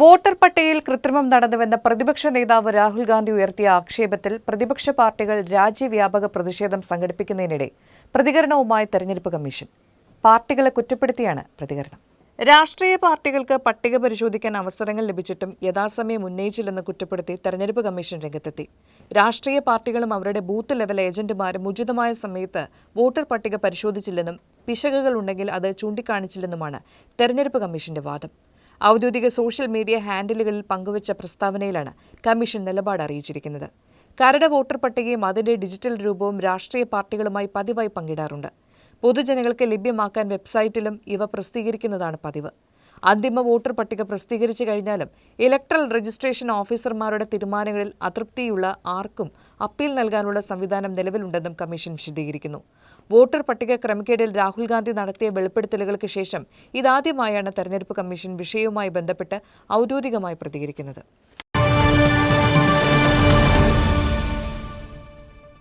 Voter പട്ടികയിൽ കൃത്രിമം നടന്നുവെന്ന പ്രതിപക്ഷ നേതാവ് രാഹുൽ ഗാന്ധി ഉയർത്തിയ ആക്ഷേപത്തിൽ പ്രതിപക്ഷ പാർട്ടികൾ രാജ്യവ്യാപക പ്രതിഷേധം സംഘടിപ്പിക്കുന്നതിനിടെ പ്രതികരണവുമായി തെരഞ്ഞെടുപ്പ് കമ്മീഷൻ. പാർട്ടികളെ കുറ്റപ്പെടുത്തിയാണ് പ്രതികരണം. രാഷ്ട്രീയ പാർട്ടികൾക്ക് പട്ടിക പരിശോധിക്കാൻ അവസരങ്ങൾ ലഭിച്ചിട്ടും യഥാസമയം ഉന്നയിച്ചില്ലെന്ന് കുറ്റപ്പെടുത്തി തെരഞ്ഞെടുപ്പ് കമ്മീഷൻ രംഗത്തെത്തി. രാഷ്ട്രീയ പാർട്ടികളും അവരുടെ ബൂത്ത് ലെവൽ ഏജന്റുമാരും ഉചിതമായ സമയത്ത് വോട്ടർ പട്ടിക പരിശോധിച്ചില്ലെന്നും പിശകുകൾ ഉണ്ടെങ്കിൽ അത് ചൂണ്ടിക്കാണിച്ചില്ലെന്നുമാണ് തെരഞ്ഞെടുപ്പ് കമ്മീഷന്റെ വാദം. ഔദ്യോഗിക സോഷ്യൽ മീഡിയ ഹാൻഡിലുകളിൽ പങ്കുവച്ച പ്രസ്താവനയിലാണ് കമ്മീഷൻ നിലപാട് അറിയിച്ചിരിക്കുന്നത്. കരട് വോട്ടർ പട്ടികയും അതിന്റെ ഡിജിറ്റൽ രൂപവും രാഷ്ട്രീയ പാർട്ടികളുമായി പതിവായി പങ്കിടാറുണ്ട്. പൊതുജനങ്ങൾക്ക് ലഭ്യമാക്കാൻ വെബ്സൈറ്റിലും ഇവ പ്രസിദ്ധീകരിക്കുന്നതാണ് പതിവ്. അന്തിമ വോട്ടർ പട്ടിക പ്രസിദ്ധീകരിച്ചു കഴിഞ്ഞാലും ഇലക്ട്രൽ രജിസ്ട്രേഷൻ ഓഫീസർമാരുടെ തീരുമാനങ്ങളിൽ അതൃപ്തിയുള്ള ആർക്കും അപ്പീൽ നൽകാനുള്ള സംവിധാനം നിലവിലുണ്ടെന്നും കമ്മീഷൻ വിശദീകരിക്കുന്നു. വോട്ടർ പട്ടിക ക്രമക്കേടിൽ രാഹുൽ ഗാന്ധി നടത്തിയ വെളിപ്പെടുത്തലുകൾക്ക് ശേഷം ഇതാദ്യമായാണ് തെരഞ്ഞെടുപ്പ് കമ്മീഷൻ വിഷയവുമായി ബന്ധപ്പെട്ട് ഔദ്യോഗികമായി പ്രതികരിക്കുന്നത്.